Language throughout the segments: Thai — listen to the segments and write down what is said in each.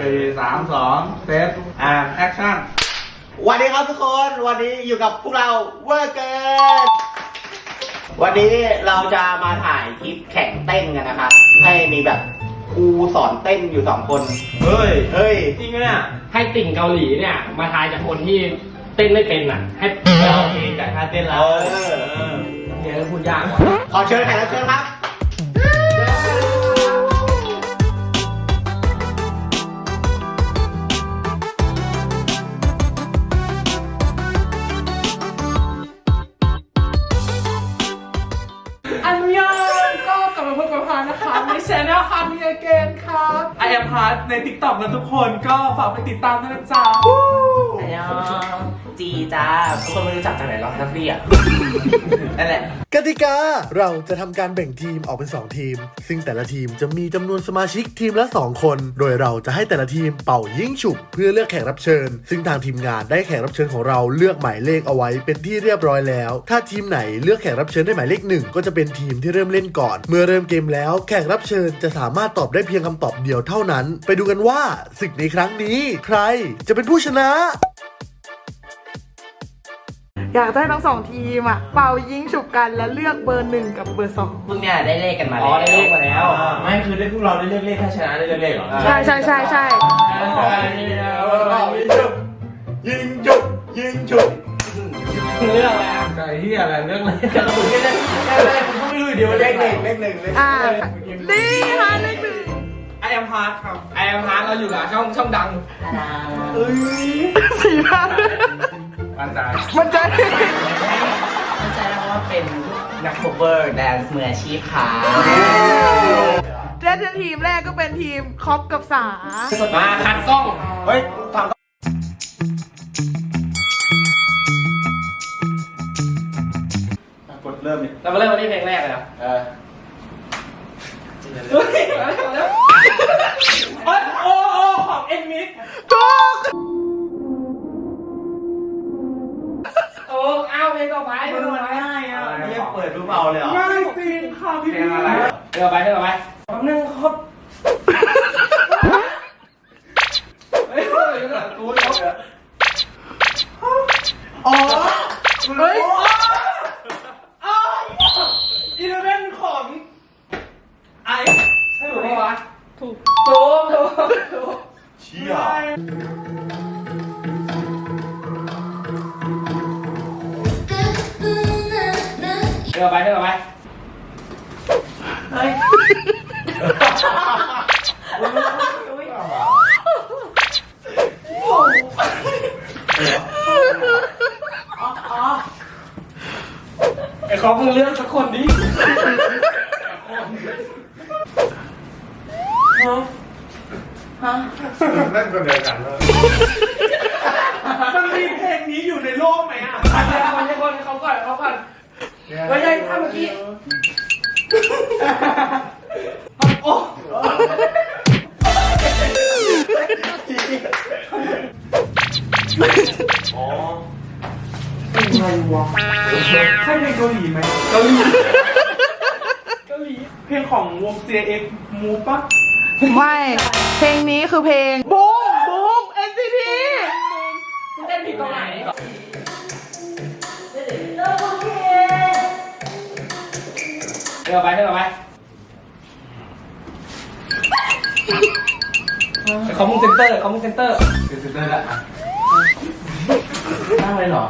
สี่สามสองเซตอ่าแอคชั่นวันนี้ครับทุกคนวันนี้อยู่กับพวกเราเวอร์เกินวันนี้เราจะมาถ่ายคลิปแข่งเต้นกันนะครับ ให้มีแบบครูสอนเต้นอยู่สองคนเฮ้ยเฮ้ย จริงไหมเนี่ยให้ติ่งเกาหลีเนี่ย มาทายจากคนที่เต้นไม่เป็นอะ ให้เราเองจากท่าเต้นเอเราอเนี่ยพูดยากว่ะขอเชิญแขกรับเชิญครับ นะคะในช anel ฮาร์ดมีเกนครับไอแอมฮาร์ดใน TikTok นะทุกคนก็ฝากไปติดตามด้วยนะจ๊ะอันยองจีจ้าทุกคนไม่รู้จักจากไหนหรอกทัฟฟี่อะนั่นแหละ กติกาเราจะทำการแบ่งทีมออกเป็น 2 ทีม ซึ่งแต่ละทีมจะมีจำนวนสมาชิกทีมละ 2 คน โดยเราจะให้แต่ละทีมเป่ายิ่งฉุบเพื่อเลือกแขกรับเชิญ ซึ่งทางทีมงานได้แขกรับเชิญของเราเลือกหมายเลขเอาไว้เป็นที่เรียบร้อยแล้ว ถ้าทีมไหนเลือกแขกรับเชิญได้หมายเลขหนึ่งก็จะเป็นทีมที่เริ่มเล่นก่อน เมื่อเริ่มเกมแล้วแขกรับเชิญจะสามารถตอบได้เพียงคำตอบเดียวเท่านั้น ไปดูกันว่าศึกในครั้งนี้ ใครจะเป็นผู้ชนะ อยากจะให้ทั้งสองทีมอะเป่ายิงฉุบกันและเลือกเบอร์หนึ่งกับเบอร์สองพวกเนี่ยได้เลขกันมาอ๋อได้เลขมาแล้ว ไม่คือได้พวกเราได้เลือกเลขถ้าชนะได้เลือกเลขเหรอใช่ใช่ใช่ใช่ยิงจุบยิงจุบยิงจุบเรื่องอะไรอะใจเฮียอะไรเรื่องอะไรกันคุณไม่ได้ไม่ได้คุณก็ไม่รู้อยู่ดีว่าเลเลขขหไหนนึ่งเลขหนึ่งเลขหนึ่งอ่านี่ฮะเลขหนึ่งไอแอมฮาร์ดครับไอแอมฮาร์ดเราอยู่กับช่องช่องดังสี่ห้า มั่นใจ มันจะเข้าใจแล้วว่าเป็นนักโคเวอร์แดนซ์มืออาชีพค่ะเจ๊ทีมแรกก็เป็นทีมคอปกับสา มาคัดกล้อง เฮ้ยฟังกดเริ่มดิเรามาเริ่มกันที่เพลงแรกเลยอะเออเฮ้ยมาแล้วมาแล้วโอ้โอ้โอ้ของเอ็นมิกถูก โอ้เอาเพลงต่อไปเพลงต่อไปง่ายอะเรียกเปิดรูปเอาเลยเหรอง่ายจริงค่ะพี่เพลพี่งอะไรเพลงต่อไปเพลงต่อไปแป๊บนึงครับเฮ้ยเฮ้ยกูเดี๋ยวอ๋อเฮ้ยอีเลเวนของไอใช่ถูกไหมปะวะถูกถูกถูกถูกเชี่ย เดี๋ยวไปเดี๋ยวไปไเป็นไงวะใช่เพลงเกาหลีไหมเกาหลีเกาหลีเพลงของวง CX มูปะไม่เพลงนี้คือเพลงบูมบูม NCT มึงเต้นผิดตรงไหนเดี๋ยวไปเดี๋ยวไปเขามุงเซนเตอร์เขามุงเซนเตอร์คือสุดเลยละ ตั้งเลยเหรอ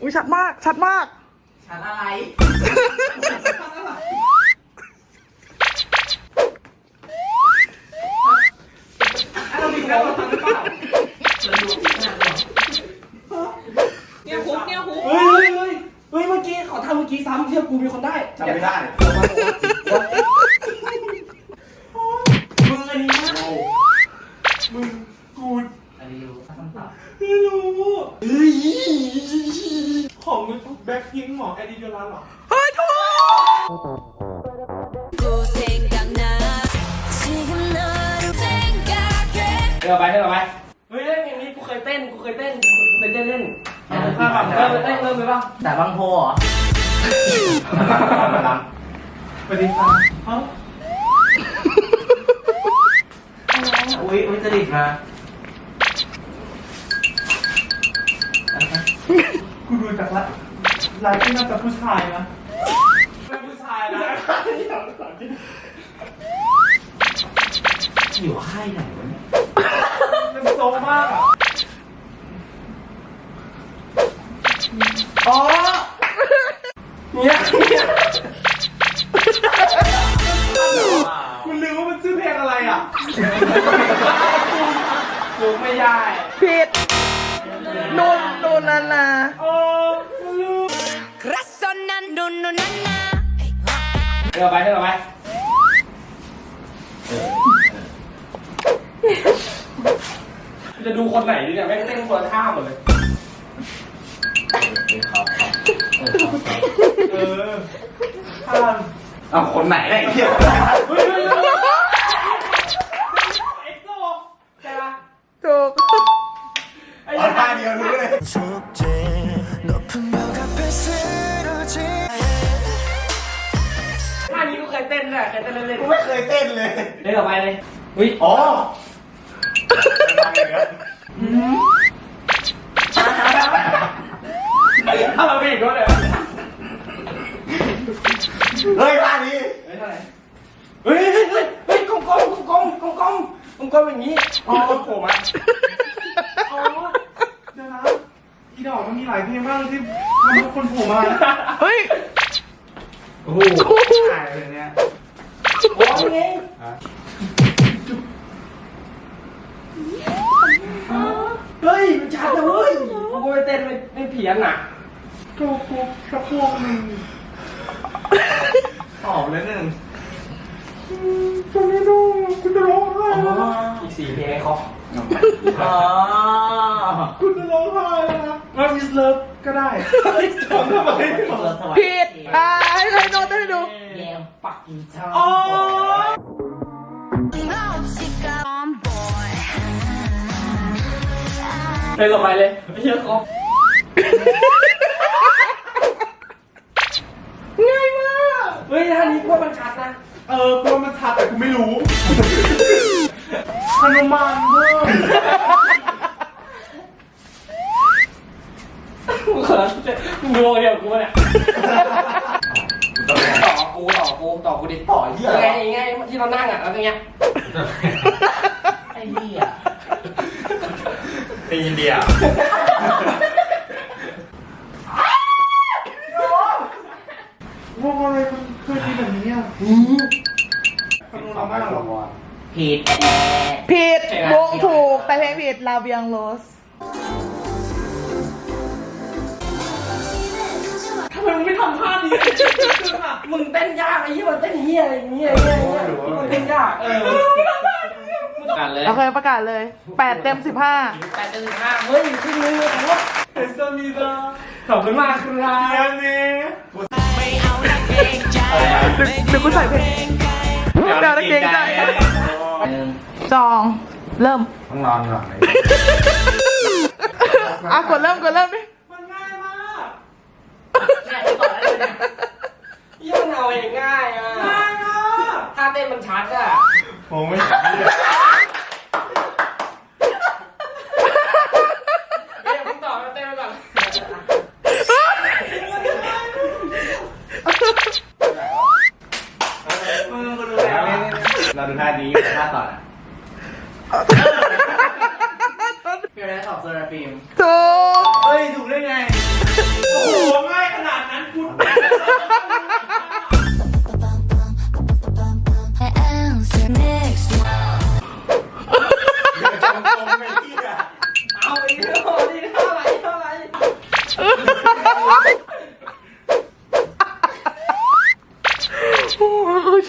อุ้ยชัดมาก ชัดมากชัดอะไรเนี่ยคุกเนี่ยคุกฮ้ยเฮ้ยเฮ้ยเฮ้ยเมื่อกี้ขอทำเมื่อกี้ซ้ำเชื่อกูมีคนได้จำไม่ได้ ไม่รู้ของแบ็คพิงหมอแอดิเดลันหรอ เฮ้ยถูก 또 생각나 지금 너를 생각해 เดี๋ยวไปเดี๋ยวไปเฮ้ยเล่นเพลงนี้กูเคยเต้นกูเคยเต้นกูเคยเต้นเล่นเริ่มเต้นเริ่มเลยป่ะ แต่บางโพเหรอ สวัสดีครับเอ้า อุ้ยอุ้ยจริตมา กูดูจากละลายที่น่าจะผู้ชายนะเป็นผู้ชายนะอยู่ค่ายไหนวะเนี่ยเป็นโซมากอะอ๋อเนี่ย จะดูคนไหนดีเนี่ยแม่งเต้นคนละท่าหมดเลย เอออ่านเอาคนไหนได้เที่ยวเฮ้ยเฮ้ยเฮ้ยเอ็กโซใช่ปะถูกไอ้เอาท่าเดียวรู้เลย ท่านี้กูเคยเต้นด้วยเคยเต้นเล่นกูไม่เคยเต้นเลยๆเดี๋ยวไปเลยเฮ้ย อ๋อ ถ้าเราไม่อีกก็เลยเฮ้ยท่านี้เฮ้ยเท่าไหร่เฮ้ยเฮ้ยเฮ้ยเฮ้ยกงกงกงกงกงกงกงอย่างนี้อ๋อโผล่มาอ๋อเดี๋ยวนะอีดอกมันมีหลายเพลงมากที่ทำให้คนผูกมาเฮ้ยโอ้โหถ่ายเลยเนี่ยโอ้ยไง เฮ้ย มันชัดนะเว้ยกูไปเต้นไม่ไม่เพี้ยนอะกูกูกระพวงหนึ่งตอบเลยหนึ่งจะไม่ดูกูจะร้องไห้แล้วนะอีกสี่เพลงให้เขาอ๋อกูจะร้องไห้แล้วนะ Love is love ก็ได้ทำทำไมผิดอ่าให้ให้โน้ตให้ดู แยมปักอินชอบอ๋อ เพลงต่อไปเลยไม่เชื่อเขาง่ายมากเฮ้ยท่านี้กูว่ามันชัดนะ เออกูว่ามันชัดแต่กูไม่รู้ฮนุมานเว้ยกูเขินมึงดูเดียวกูเนี่ยต่อกูต่อกูต่อกูดิต่อเหี้ยยังไงยังไงที่เรานั่งอะแล้วอย่างเงี้ยไอ้เหี้ย เป็นอินเดียวงอะไรมันเคยมีแบบนี้อะฮนุมานเหรอผิด ผิดวงถูก แต่เพลงผิดลาเบียงโรสทำไมมึงไม่ทำท่านี้อะมึงเต้นยากไอ้เหี้ยมันเต้นเหี้ยอะไรอย่างเงี้ยไอ้เหี้ยไอ้เหี้ยมันเต้นยากเออ กันเลยโอเคประกาศเลย 8 เต็ม 15 แปดเจ็ดสิบห้าเฮ้ยขึ้นมือของว่าเอสมีดาขอบคุณมากครับ เนียเน่เดี๋ยวกูใส่เพลงเดี๋ยวนะเกรงใจหนึ่งจอง เริ่ม ต้องนอนก่อนอะกดเริ่มกดเริ่มดิมันง่ายมากง่ายไปก่อนแล้วเลยนะยี่มันเอาเองง่ายอะง่ายมากถ้าเต้นมันชัดอะผมไม่เดี๋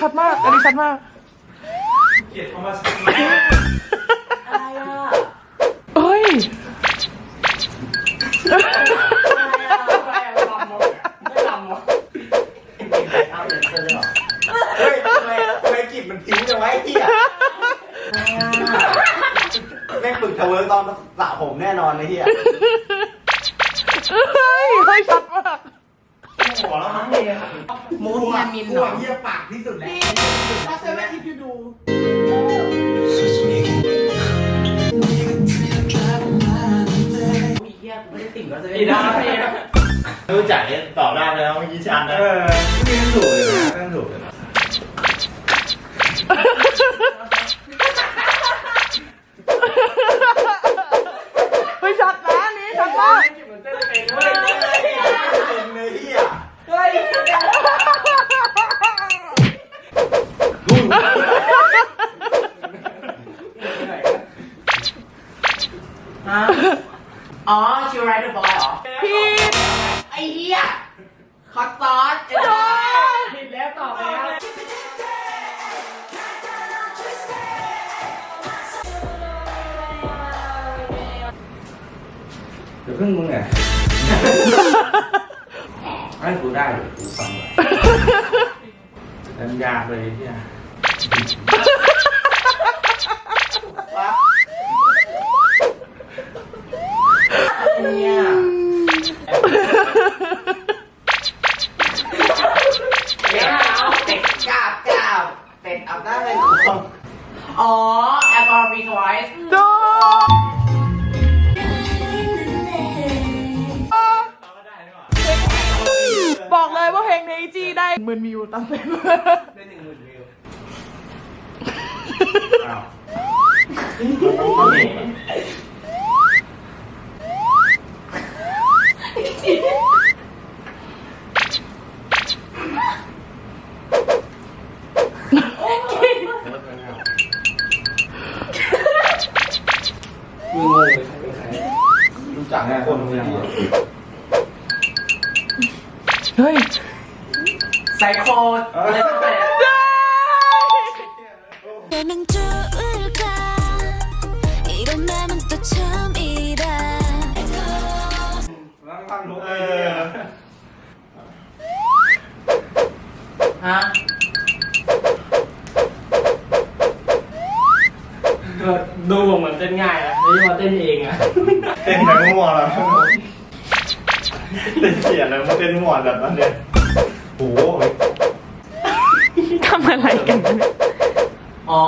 ชัดมาก อันนี้ชัดมาก เกลียดคำว่าอะไรอะเฮ้ยอะไรอะอะไรอะลำมั้งไม่ลำมั้งเอาเดินเจอเลยเหรอเฮ้ยทำไมทำไมกิบมันทิ้งจังไวะไอ้เหี้ยแม่งฝึกทะเวิร์กตอนสระผมแน่นอนไอ้เหี้ย เฮ้ย เฮ้ย ชัดมาก หัวแล้วมั้งเนี่ย มูสแมมินหน่อยเหี้ยปากที่สุดแล้วถ้าเซเว่นอีพีดู มีเหี้ยกูไม่ได้ติ่งก็จะอีดาเองรู้จักเนี่ยตอบได้แล้วเมื่อกี้ชันนะเออนี่มันถูกเลยนะนั่นถูกเลยนะ ฮ้ยฮะอ๋อ ชิวไรเดอร์บอยเหรอ พี่ไอ้เหี้ยคอสซอสผิดแล้วตอบแล้ว เดี๋ยวเพิ่งมึงไง ไอ้กูได้เดี๋ยวกูฟังเลยมันยากเลยที่เนี่ย คนเลยเหี้ยเฮ้ย ไซโคดอะไร ง่ายนะนี่มาเต้นเองอะเต้นแบบมั่วๆแล้เต้นเสียแล้วเต้นมั่วแบบนั้นเลยโอ้โหทำอะไรกัน อ๋อ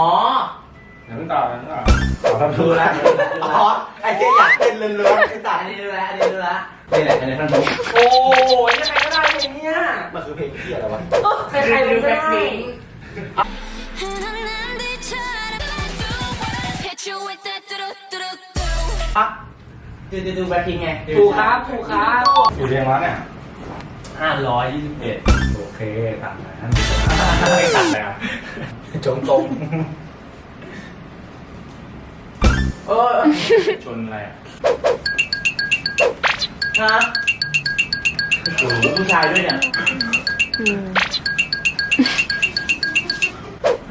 เดี๋ยวมึงต่อเดี๋ยวมึงต่อต่อทำดูนะอ๋อไอ้เจ๊อยากเต้นเรื่อยๆไอ้สัตอันว์นี้รู้แล้วอันนี้รู้แล้วนี่แหละในท่านทุกโอ้ยยังไงก็ได้เพลงเนี้ยมันคือเพลงเที่ยอะไรวะใครใครรู้ก็ได้ อะดูดูดูแบทพิงไงถูกครับถูกครับอยู่เรียงวะเนี่ยห้าร้อยยี่สิบเอ็ดโอเคตัดนะไม่ตัดเลยอะจงตรงเออชนอะไรอะฮะโอ้โหผู้ชายด้วยเนี่ย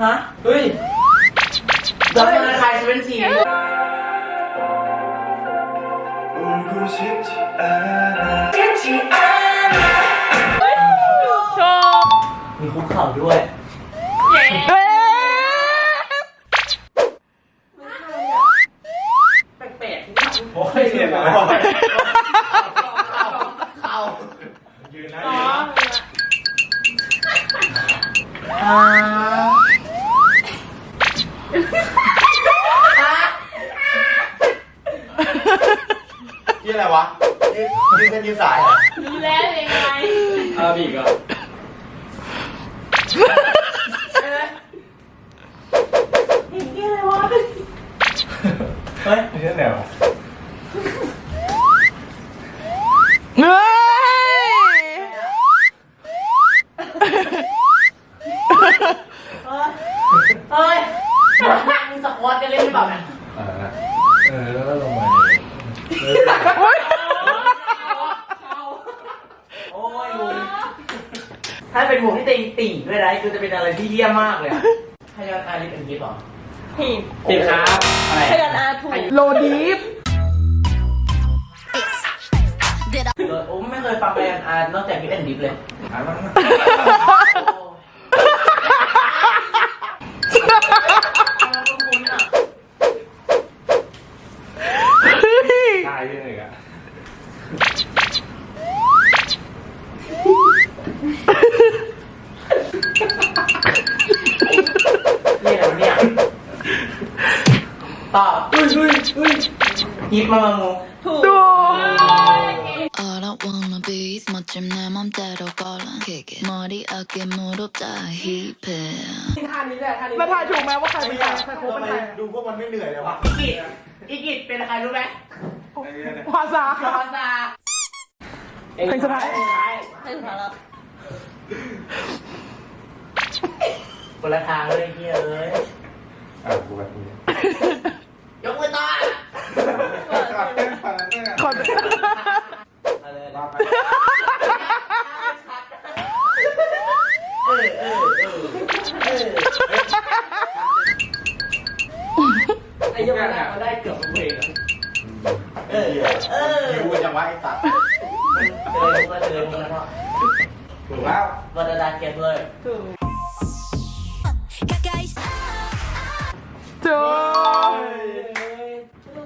ฮะเฮ้ยดอกเตอร์ไทยเซเว่นทีชอบ มีคุกเข่าด้วยเฮ้ย เฮ้ยเฮ้ยมึงสควอตกันเล่นหรือเปล่าเนี่ยเออเออแล้วก็ลงมาโอ๊ยโอ้ยลุงถ้าเป็นหมวกที่ติ่งติ่งด้วยนะคือจะเป็นอะไรที่เยี่ยมมากเลยอะให้ยอดอาริเป็นยิปเหรอทีมติดครับอะไร พยันอาถูกโลดีฟ ฟังไปอันอานอกจากพี่เอ็นดิฟเลยอ่านมันคุ้นๆอะตายยังไงอะนี่อะไรวะเนี่ยตอบอุ้ยอุ้ยอุ้ยยิบมามางู 멋짐 내 맘대로 걸어 Kick it 머리 어깨 무릎 다 힙해 ท่านี้แหละท่านี้ แล้วทายถูกไหมว่าใครเป็นใครใครโคเป็นใคร ดูพวกมันไม่เหนื่อยเลยวะ อีกิจอีกิจเป็นใครรู้ไหม ภาษา คาซา เพลงสุดท้าย คนละทางเลยเฮียเอ้ย อ่ะกูแบบนี้ ยกมือต่อ ขอ เอาเลยรอบไป อ้ยังมาไะก็ได้เกือบทุกเพลงเออเออรู้จังว่าไอ้สัตว์เจอก็เจอมึแล้วก็ถูกแล้ววันดาเก็บเลยถูก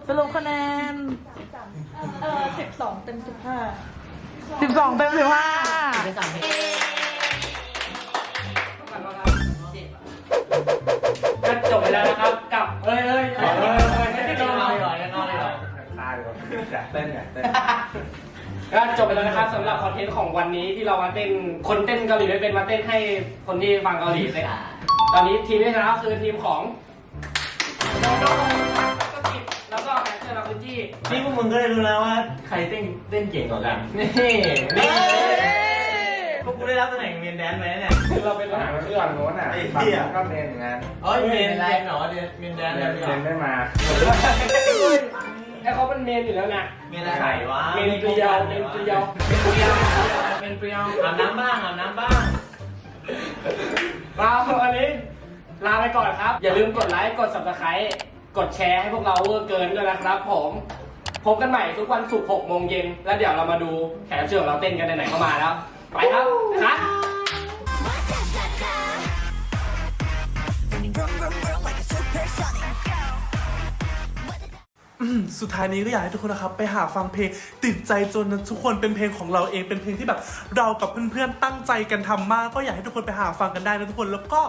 สรุปคะแนนเออสิบสองเต็มสิบห้าสิบสองเต็มสิบห้าไปสามเจบไปแล้วนะครับ อยากเต้นอยากเต้นก็จบไปแล้วนะครับสำหรับคอนเทนต์ของวันนี้ที่เรามาเต้นคนเต้นเกาหลีไม่เป็นมาเต้นให้คนที่ฟังเกาหลีเลยตอนนี้ทีมที่ชนะคือทีมของโดโดก็กิจแล้วก็แฮชเชอร์ลาคุจี้นี่พวกมึงก็ได้รู้แล้วว่าใครเต้นเต้นเก่งกว่ากันนี่นี่พวกกูได้รับตำแหน่งเมนแดนไหมเนี่ยคือเราเป็นทฝั่หางรมันเพื่เพื่ออนนโน้นอะฝั่งนู้นก็เมนอย่างนั้นอ๋อเมนแดนเหรอเดนเมนแดนเมเลยนเหรอไม่มา ไอ้เขาเป็นเมนอยู่แล้วนะเมนอะไรวะเมนเปรียวเมนเปรียวเป็นเปรียวเป็นเปรียวอาบน้ำบ้างอาบน้ำบ้างมาวันนี้ลาไปก่อนครับ อย่าลืมกดไลค์กด subscribe กดแชร์ให้พวกเราเวอร์เกินด้วยนะครับ ผมพบกันใหม่ทุกวันศุกร์6โมงเย็นแล้วเดี๋ยวเรามาดูแขกรับเชิญของเราเต้นกันไหนๆเข้ามาแล้ว ไปครับครับอืม สุดท้ายนี้ก็อยากให้ทุกคนนะครับไปหาฟังเพลงติดใจจนทุกคนเป็นเพลงของเราเองเป็นเพลงที่แบบ เรากับเพื่อนๆตั้งใจกันทำมาก ก็อยากให้ทุกคนไปหาฟังกันได้นะทุกคนแล้วก็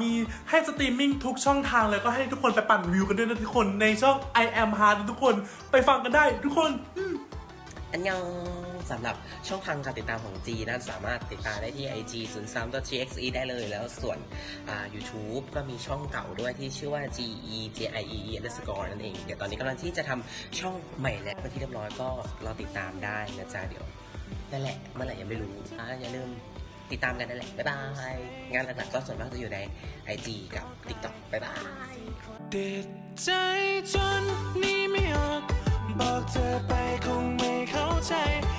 มีให้สตรีมมิ่งทุกช่องทางเลยก็ให้ทุกคนไปปั่นวิวกันด้วยนะทุกคนในช่อง I am hard ทุกคนไปฟังกันได้ ทุกคน อันยองสำหรับช่องทางการติดตามของ G นั้นสามารถติดตามได้ที่ IG 0 3 t x e ได้เลย แล้วส่วนอ่า YouTube ก็มีช่องเก่าด้วยที่ชื่อว่า G E J I E E underscore นั่นเอง เดี๋ยวตอนนี้กำลังที่จะทำช่องใหม่แล้วเป็นที่เรียบร้อยก็รอติดตามได้นะจ๊ะเดี๋ยวนั่นแหละเมื่อไหร่ยังไม่รู้อ่าอย่าลืมติดตามกันนั่นแหละ บ๊ายบาย งานหลักๆก็ส่วนมากจะอยู่ใน IG กับ TikTok บ๊ายบายติดใจจนนี่ไม่ออกบอกเธอไปคง 在